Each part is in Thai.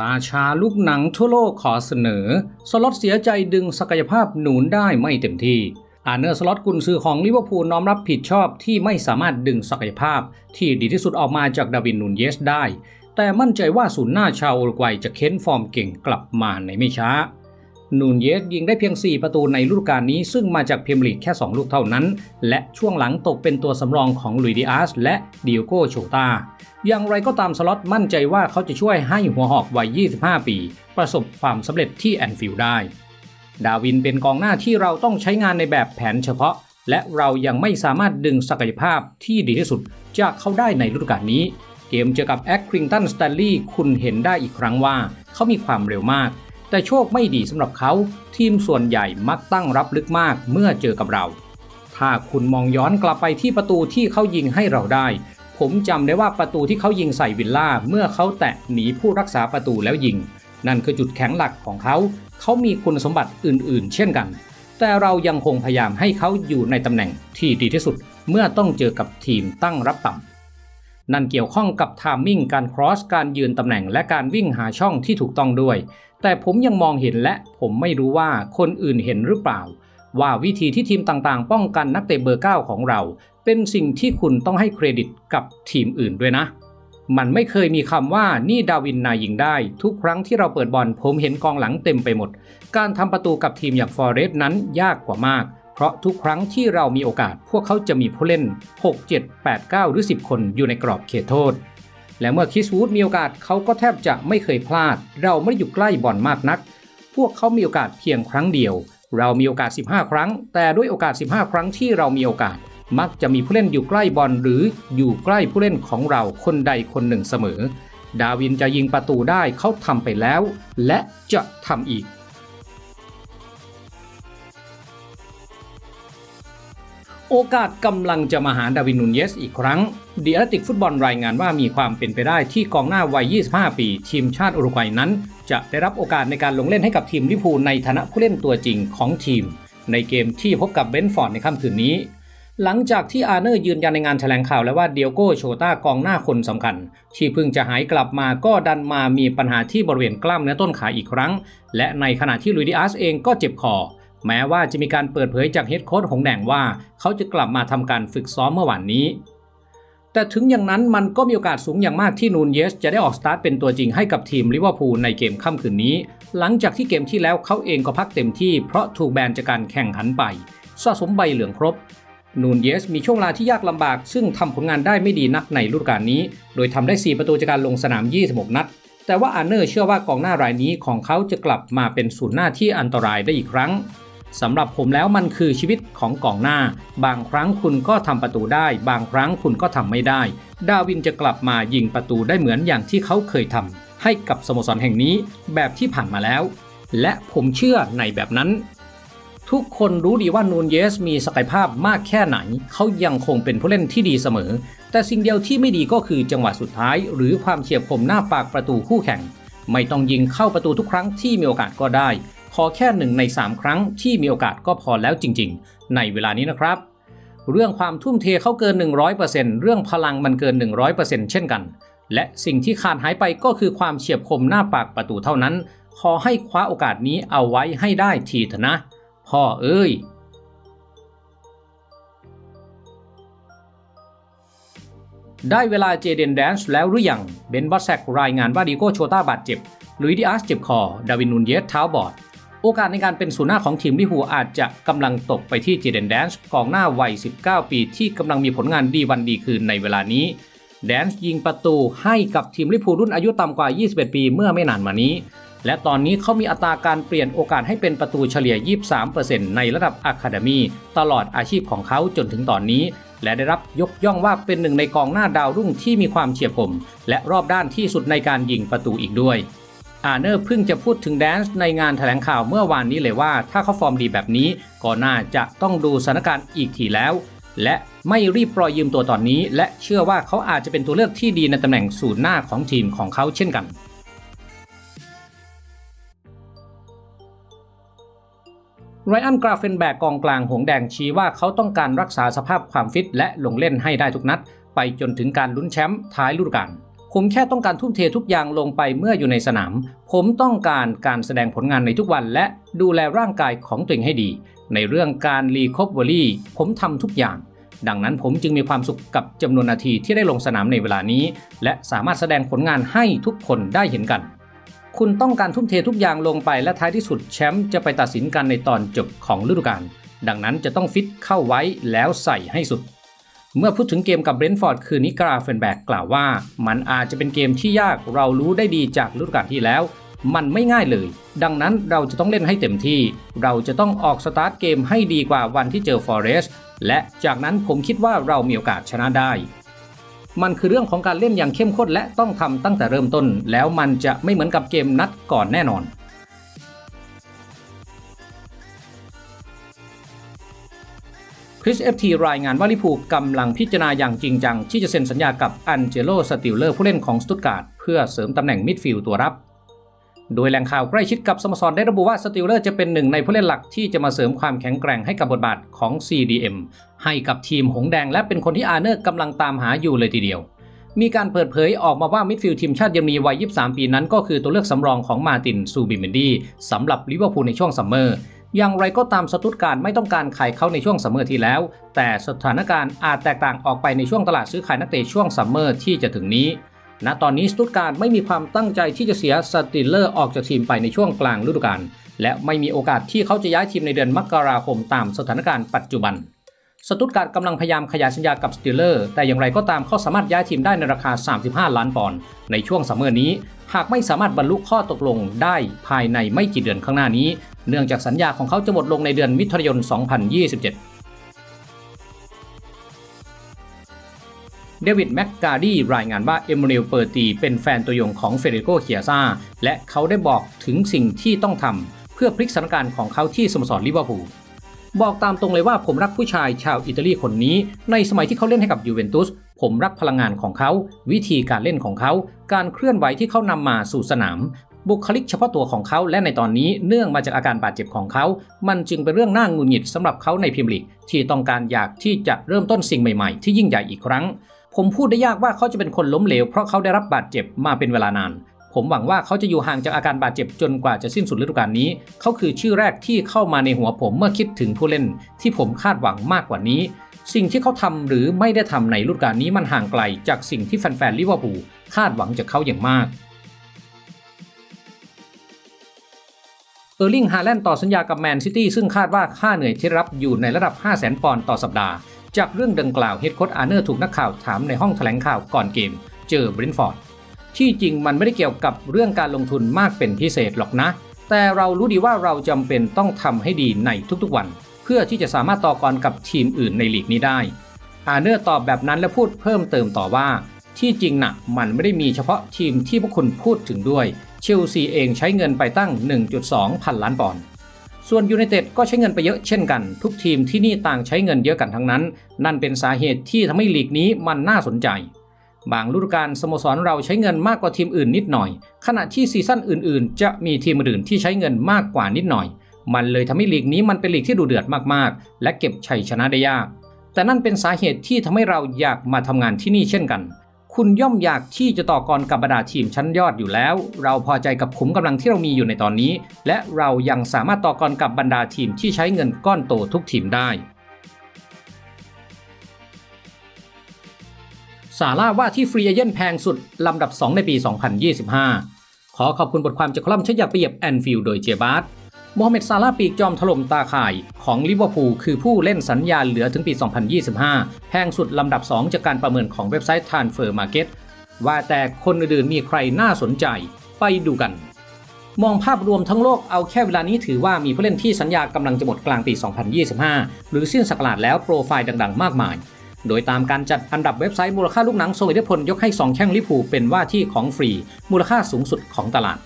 ราชาลูกหนังทั่วโลกขอเสนอ สล็อตเสียใจดึงศักยภาพหนุนได้ไม่เต็มที่ อาเนอร์สล็อตกุนซือของลิเวอร์พูลน้อมรับผิดชอบที่ไม่สามารถดึงศักยภาพ ที่ดีที่สุดออกมาจากดาวินนูนเยสได้ แต่มั่นใจว่าศูนย์หน้าชาวอุรุกวัยจะเค้นฟอร์มเก่งกลับมาในไม่ช้า นูนเยสยิงได้เพียง 4 ประตูในฤดูกาลนี้ ซึ่งมาจากพรีเมียร์ลีกแค่ 2 ลูกเท่านั้น และช่วงหลังตกเป็นตัวสำรองของลุยดิอาสและดิโอโกโชตาอย่างไรก็ตามสล็อตมั่นใจว่าเขาจะช่วยให้หัวหอกวัย 25 ปี ประสบความสำเร็จที่แอนฟิลด์ได้ ดาวินเป็นกองหน้าที่เราต้องใช้งานในแบบแผนเฉพาะ และเรายังไม่สามารถดึงศักยภาพที่ดีที่สุดจากเขาได้ในฤดูกาลนี้ เกมเจอกับแอคคริงตันสแตนลีย์คุณเห็นได้อีกครั้งว่า เขามีความเร็วมาก แต่โชคไม่ดีสำหรับเขา ทีมส่วนใหญ่มักตั้งรับลึกมากเมื่อเจอกับเรา ถ้าคุณมองย้อนกลับไปที่ประตูที่เขายิงให้เราได้ ผมจำได้ว่าประตูที่เขายิงใส่วิลล่าเมื่อเขาแตะหนีผู้รักษาประตูแล้วยิง นั่นคือจุดแข็งหลักของเขา เขามีคุณสมบัติอื่น ๆ เช่นกัน แต่เรายังคงพยายามให้เขาอยู่ในตำแหน่งที่ดีที่สุด เมื่อต้องเจอกับทีมตั้งรับต่ำ นั่นเกี่ยวข้องกับทามมิ่งการครอสการยืนตำแหน่งและการวิ่งหาช่องที่ถูกต้องด้วย แต่ผมยังมองเห็นและผมไม่รู้ว่าคนอื่นเห็นหรือเปล่า ว่าวิธีที่ทีมต่างๆ ป้องกันนักเตะเบอร์ 9 ของเรา เป็นสิ่งที่คุณต้องให้เครดิตกับทีมอื่นด้วยนะ มันไม่เคยมีคำว่านี่ดาวินนายยิงได้ ทุกครั้งที่เราเปิดบอลผมเห็นกองหลังเต็มไปหมด การทำประตูกับทีมอย่างฟอเรสต์นั้นยากกว่ามาก เพราะทุกครั้งที่เรามีโอกาสพวกเขาจะมีผู้เล่น 6 7 8 9 หรือ 10 คนอยู่ในกรอบเขตโทษ และเมื่อคิสวูดมีโอกาสเขาก็แทบจะไม่เคยพลาด เราไม่ได้อยู่ใกล้บอลมากนัก พวกเขามีโอกาสเพียงครั้งเดียว เรามีโอกาส 15 ครั้ง แต่ด้วยโอกาส 15 ครั้งที่เรามีโอกาส มักจะมีผู้เล่นอยู่ใกล้บอลหรืออยู่ใกล้ผู้เล่นของเราคนใดคนหนึ่งเสมอ ดาวินจะยิงประตูได้เขาทำไปแล้ว และจะทำอีก โอกาสกำลังจะมาหาดาวินนูนเยสอีกครั้งเดียร์ติกฟุตบอลรายงานว่ามีความเป็นไปได้ที่กองหน้าวัย 25 ปี ทีมชาติอุรุกวัยนั้น จะได้รับโอกาสในการลงเล่นให้กับทีมลิพูในฐานะผู้เล่นตัวจริงของทีม ในเกมที่พบกับเบนฟอร์ดในค่ำคืนนี้ หลังจากที่อาร์เนอร์ยืนยันในงานแถลงข่าวแล้วว่าเดียโก้โชต้ากองหน้าคนสำคัญ ที่เพิ่งจะหายกลับมาก็ดันมามีปัญหาที่บริเวณกล้ามเนื้อต้นขาอีกครั้ง และในขณะที่ลุยดิอาสเองก็เจ็บคอ แม้ว่าจะมีการเปิดเผยจากเฮดโค้ชหงแดงว่า เขาจะกลับมาทำการฝึกซ้อมเมื่อวานนี้ แต่ถึงอย่างนั้นมันก็มีโอกาสสูงอย่างมากที่นูนเยสจะได้ออกสตาร์ทเป็นตัวจริงให้กับทีมลิเวอร์พูลในเกมค่ำคืนนี้ หลังจากที่เกมที่แล้วเขาเองก็พักเต็มที่เพราะถูกแบนจากการแข่งขันไปสะสมใบเหลืองครบนูนเยสมีช่วงเวลาที่ยากลำบาก ซึ่งทำผลงานได้ไม่ดีนักในฤดูกาลนี้ โดยทำได้ 4 ประตูจากการลงสนาม 26 นัด แต่ว่าอาร์เนอร์เชื่อว่ากองหน้ารายนี้ของเขาจะกลับมาเป็นศูนย์หน้าที่อันตรายได้อีกครั้ง สำหรับผมแล้วมันคือชีวิตของกองหน้า บางครั้งคุณก็ทำประตูได้ บางครั้งคุณก็ทำไม่ได้ ดาวินจะกลับมายิงประตูได้เหมือนอย่างที่เขาเคยทำให้กับสโมสรแห่งนี้แบบที่ผ่านมาแล้ว และผมเชื่อในแบบนั้น ทุกคนรู้ดีว่านูนเยสมีศักยภาพมากแค่ไหน เขายังคงเป็นผู้เล่นที่ดีเสมอ แต่สิ่งเดียวที่ไม่ดีก็คือจังหวะสุดท้าย หรือความเฉียบคมหน้าปากประตูคู่แข่ง ไม่ต้องยิงเข้าประตูทุกครั้งที่มีโอกาสก็ได้ ขอแค่หนึ่งใน 3 ครั้งที่มีโอกาสก็พอแล้วจริง ๆ ในเวลานี้นะครับ เรื่องความทุ่มเทเขาเกิน 100%เรื่องพลังมันเกิน 100%เช่นกัน และสิ่งที่ขาดหายไปก็คือความเฉียบคมหน้าปากประตูเท่านั้น ขอให้คว้าโอกาสนี้เอาไว้ให้ได้ทีเถอะนะ พ่อเอ้ยได้เวลาเจเดนแดนส์แล้วหรือยัง เบนบัสแซกรายงานว่าดีโก้โชต้าบาดเจ็บ ลุยดิอาสเจ็บคอ ดาวินนูนเยสเท้าบอด โอกาสในการเป็นศูนย์หน้าของทีมลิเวอร์พูอาจจะกำลังตกไปที่เจเดนแดนส์กองหน้าวัย 19 ปีที่กำลังมีผลงานดีวันดีคืนในเวลานี้แดนส์ยิงประตูให้กับทีมลิพูรุ่นอายุต่ำกว่า 21 ปีเมื่อไม่นานมานี้ และตอนนี้เขามีอัตราการเปลี่ยนโอกาสให้เป็นประตูเฉลี่ย 23%ในระดับอะคาเดมีตลอดอาชีพของเขาจนถึงตอนนี้ และได้รับยกย่องว่าเป็นหนึ่งในกองหน้าดาวรุ่งที่มีความเฉียบคมและรอบด้านที่สุดในการยิงประตูอีกด้วย อาเนอร์เพิ่งจะพูดถึงแดนส์ในงานแถลงข่าวเมื่อวานนี้เลยว่า ถ้าเขาฟอร์มดีแบบนี้ก็น่าจะต้องดูสถานการณ์อีกทีแล้ว และไม่รีบปล่อยยืมตัวตอนนี้ และเชื่อว่าเขาอาจจะเป็นตัวเลือกที่ดีในตำแหน่งศูนย์หน้าของทีมของเขาเช่นกันไรอันกราเฟนแบกกองกลางหงแดงชี้ว่าเขาต้องการรักษาสภาพความฟิตและลงเล่นให้ได้ทุกนัด ไปจนถึงการลุ้นแชมป์ท้ายฤดูกาล ผมแค่ต้องการทุ่มเททุกอย่างลงไปเมื่ออยู่ในสนาม ผมต้องการการแสดงผลงานในทุกวันและดูแลร่างกายของตัวเองให้ดี ในเรื่องการรีคอเวอรี่ผมทำทุกอย่าง ดังนั้นผมจึงมีความสุขกับจำนวนนาทีที่ได้ลงสนามในเวลานี้ และสามารถแสดงผลงานให้ทุกคนได้เห็นกัน คุณต้องการทุ่มเททุกอย่างลงไปและท้ายที่สุดแชมป์จะไปตัดสินกันในตอนจบของฤดูกาลดังนั้นจะต้องฟิตเข้าไว้แล้วใส่ให้สุด เมื่อพูดถึงเกมกับเบรนท์ฟอร์ดคืนนี้กราเฟนแบกกล่าวว่า มันอาจจะเป็นเกมที่ยากเรารู้ได้ดีจากฤดูกาลที่แล้ว มันไม่ง่ายเลย ดังนั้นเราจะต้องเล่นให้เต็มที่ เราจะต้องออกสตาร์ทเกมให้ดีกว่าวันที่เจอฟอเรสต์และจากนั้นผมคิดว่าเรามีโอกาสชนะได้ มันคือเรื่องของการเล่นอย่างเข้มข้นและต้องทำตั้งแต่เริ่มต้น แล้วมันจะไม่เหมือนกับเกมนัดก่อนแน่นอน คริสเอฟทีรายงานว่าลิพูกำลังพิจารณาอย่างจริงจัง ที่จะเซ็นสัญญากับอันเจโลสติลเลอร์ผู้เล่นของสตุตการ์ดเพื่อเสริมตำแหน่งมิดฟิลด์ตัวรับ โดยแหล่งข่าวใกล้ชิดกับสโมสรได้ระบุว่าสติลเลอร์จะเป็นหนึ่งในผู้เล่นหลักที่จะมาเสริมความแข็งแกร่งให้กับบทบาทของ CDM ให้กับทีมหงแดงและเป็นคนที่อาเนอร์กำลังตามหาอยู่เลยทีเดียวมีการเปิดเผยออกมาว่ามิดฟิลด์ทีมชาติเยอรมนีวัย 23 ปีนั้นก็คือตัวเลือกสำรองของมาตินซูบิเมนดีสำหรับลิเวอร์พูลในช่วงซัมเมอร์ อย่างไรก็ตามสตุตการไม่ต้องการขายเขาในช่วงซัมเมอร์ที่แล้ว แต่สถานการณ์อาจแตกต่างออกไปในช่วงตลาดซื้อขายนักเตะช่วงซัมเมอร์ที่จะถึงนี้ณตอนนี้สตุตการไม่มีความตั้งใจที่จะเสียสติลเลอร์ออกจากทีมไปในช่วงกลางฤดูกาลและไม่มีโอกาสที่เขาจะย้ายทีมในเดือนมกราคมตามสถานการณ์ปัจจุบัน สตุตการ์ดกำลังพยายามขยายสัญญากับสติลเลอร์ แต่อย่างไรก็ตามเขาสามารถย้ายทีมได้ในราคา 35 ล้านปอนด์ในช่วงซัมเมอร์นี้ หากไม่สามารถบรรลุข้อตกลงได้ภายในไม่กี่เดือนข้างหน้านี้ เนื่องจากสัญญาของเขาจะหมดลงในเดือนมิถุนายน 2027เดวิดแม็กกาดีรายงานว่าเอม u เ l ลเปอร์ตีเป็นแฟนตัวยงของเฟเดโกเคียซาและเขาได้บอกถึงสิ่งที่ต้องทำเพื่อพลิกสถานการณ์ของเขาที่สโมสรลิเวอร์พูล บอกตามตรงเลยว่าผมรักผู้ชายชาวอิตาลีคนนี้ ในสมัยที่เขาเล่นให้กับยูเวนตุสผมรักพลังงานของเขา วิธีการเล่นของเขา การเคลื่อนไหวที่เขานำมาสู่สนาม บุคลิกเฉพาะตัวของเขาและในตอนนี้เนื่องมาจากอาการบาดเจ็บของเขา มันจึงเป็นเรื่องน่างุนหงิดสำหรับเขาในพรีเมียร์ลีกที่ต้องการอยากที่จะเริ่มต้นสิ่งใหม่ๆ ที่ยิ่งใหญ่อีกครั้ง ผมพูดได้ยากว่าเขาจะเป็นคนล้มเหลวเพราะเขาได้รับบาดเจ็บมาเป็นเวลานาน ผมหวังว่าเขาจะอยู่ห่างจากอาการบาดเจ็บจนกว่าจะสิ้นสุดฤดูกาลนี้ เขาคือชื่อแรกที่เข้ามาในหัวผมเมื่อคิดถึงผู้เล่นที่ผมคาดหวังมากกว่านี้ สิ่งที่เขาทำหรือไม่ได้ทำในฤดูกาลนี้มันห่างไกลจากสิ่งที่แฟนๆลิเวอร์พูลคาดหวังจากเขาอย่างมากเออร์ลิงฮาแลนด์ต่อสัญญากับแมนซิตี้ซึ่งคาดว่าค่าเหนื่อยที่รับอยู่ในระดับ 5 0 0 0 0 0 ปอนด์ต่อสัปดาห์ จากเรื่องดังกล่าวเฮดโค้ชอาร์เนอร์ถูกนักข่าวถามในห้องแถลงข่าวก่อนเกม เจอบรินฟอร์ด ที่จริงมันไม่ได้เกี่ยวกับเรื่องการลงทุนมากเป็นพิเศษหรอกนะ แต่เรารู้ดีว่าเราจำเป็นต้องทำให้ดีในทุกๆวัน เพื่อที่จะสามารถต่อกรกับทีมอื่นในลีกนี้ได้อาเนอร์ตอบแบบนั้นและพูดเพิ่มเติมต่อว่า ที่จริงนะ่ะมันไม่ได้มีเฉพาะทีมที่พวกคุณพูดถึงด้วยเชลซีเองใช้เงินไปตั้ง 1.2 พันล้านปอนด์ส่วนยูไนเต็ดก็ใช้เงินไปเยอะเช่นกัน ทุกทีมที่นี่ต่างใช้เงินเยอะกันทั้งนั้น นั่นเป็นสาเหตุที่ทำให้ลีกนี้มันน่าสนใจ บางฤดูกาลสโมสรเราใช้เงินมากกว่าทีมอื่นนิดหน่อย ขณะที่ซีซั่นอื่นๆ จะมีทีมอื่นที่ใช้เงินมากกว่านิดหน่อย มันเลยทำให้ลีกนี้มันเป็นลีกที่ดูเดือดมากๆ และเก็บชัยชนะได้ยาก แต่นั่นเป็นสาเหตุที่ทำให้เราอยากมาทำงานที่นี่เช่นกัน คุณย่อมอยากที่จะต่อกรกับบรรดาทีมชั้นยอดอยู่แล้ว เราพอใจกับขุมกำลังที่เรามีอยู่ในตอนนี้ และเรายังสามารถต่อกรกับบรรดาทีมที่ใช้เงินก้อนโตทุกทีมได้ ซาร่าว่าที่ฟรีเอเจนต์แพงสุด ลำดับ 2 ในปี 2025 ขอขอบคุณบทความจากคอลัมน์ชยักไปเหยียบแอนฟิลโดยเจบาร์ตโมฮัมเหม็ดซาร่าปีกจอมถล่มตาข่ายของลิเวอร์พูลคือผู้เล่นสัญญาเหลือถึงปี 2025 แพงสุดลำดับ 2 จากการประเมินของเว็บไซต์ Transfer Market ว่าแต่คนอื่นๆมีใครน่าสนใจ ไปดูกัน มองภาพรวมทั้งโลกเอาแค่เวลานี้ถือว่ามีผู้เล่นที่สัญญากำลังจะหมดกลางปี 2025 หรือสิ้นสักราชแล้วโปรไฟล์ดัง ๆ มากมาย โดยตามการจัดอันดับเว็บไซต์มูลค่าลูกหนังทรงอิทธิพลยกให้ 2 แข้งลิพูเป็นว่าที่ของฟรี มูลค่าสูงสุดของตลาด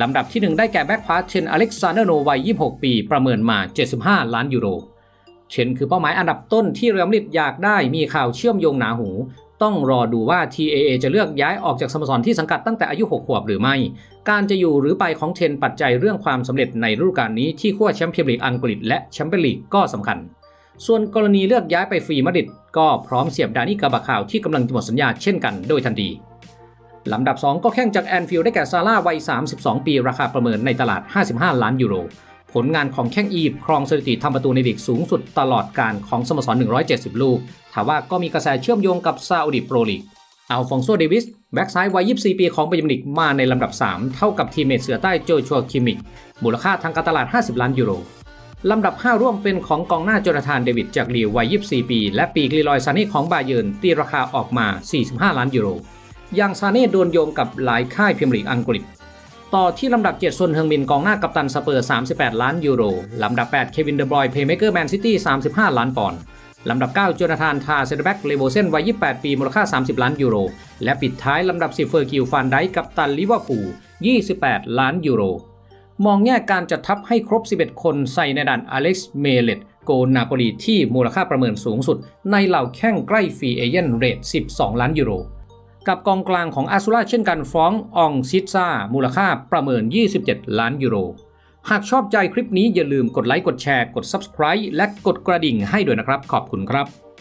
ลำดับที่ 1 ได้แก่แบ็กพาเชนอเล็กซานเดอร์โนวัย 26 ปี ประเมินมา 75 ล้านยูโร เชนคือเป้าหมายอันดับต้นที่เรอัลมาดริดอยากได้มีข่าวเชื่อมโยงหนาหู ต้องรอดูว่า TAA จะเลือกย้ายออกจากสโมสรที่สังกัดตั้งแต่อายุ 6 ขวบหรือไม่ การจะอยู่หรือไปของเทนปัจจัยเรื่องความสำเร็จในฤดูกาลนี้ที่ขั้วแชมเปี้ยนลีกอังกฤษและแชมเปี้ยนลีกก็สำคัญ ส่วนกรณีเลือกย้ายไปฟรีมาดริดก็พร้อมเสียบดานี่กาบาข่าวที่กำลังจะหมดสัญญาเช่นกันโดยทันทีลำดับ 2 ก็แข่งจากแอนฟิลด์ได้แก่ซาร่าวัย 32 ปี ราคาประเมินในตลาด 55 ล้านยูโร ผลงานของแข้งอียิปต์ครองสถิติทำประตูในลีกสูงสุดตลอดการของสโมสร 170 ลูกถามว่าก็มีกระแสเชื่อมโยงกับซาอุดิโปรลีกอัลฟองโซเดวิส แบ็กซ้ายวัย 24 ปีของเบย์มิวนิกมาในลำดับ 3 เท่ากับทีมเมทเสือใต้โจชัวคิมิกมูลค่าทางการตลาด 50 ล้านยูโร ลำดับ 5 ร่วมเป็นของกองหน้าโจนาธานเดวิดจากลีววัย 24 ปี และปีกลีลอยซาเน่ของบาเยิร์นตีราคาออกมา 45 ล้านยูโรอย่างซาเน่โดนโยงกับหลายค่ายพรีเมียร์ลีกอังกฤษ ต่อที่ลำดับ 7ซนเฮิงมินกองหน้ากัปตันสเปอร์ 38 ล้านยูโร ลำดับ 8 เควินเดอบรอยเพย์เมเกอร์แมนซิตี้ 35 ล้านปอนด์ลำดับ 9 โจนาธานทาเซนเตอร์แบ็กเลโวเซนวัย 28 ปี มูลค่า 30 ล้านยูโร และปิดท้ายลำดับ 10 เฟอร์กิลฟานไดกับตันลิเวอร์พูล 28 ล้านยูโร มองแง่การจัดทัพให้ครบ 11 คนใส่ในด่านอเล็กซ์เมเลตโกนาโปลีที่มูลค่าประเมินสูงสุด ในเหล่าแข้งใกล้ฟรีเอเจนเรท 12 ล้านยูโร กับกองกลางของอาซูราเช่นกันฟ้องอองซิตซามูลค่าประเมิน 27 ล้านยูโร หากชอบใจคลิปนี้อย่าลืมกดไลค์กดแชร์กด Subscribe และกดกระดิ่งให้ด้วยนะครับ ขอบคุณครับ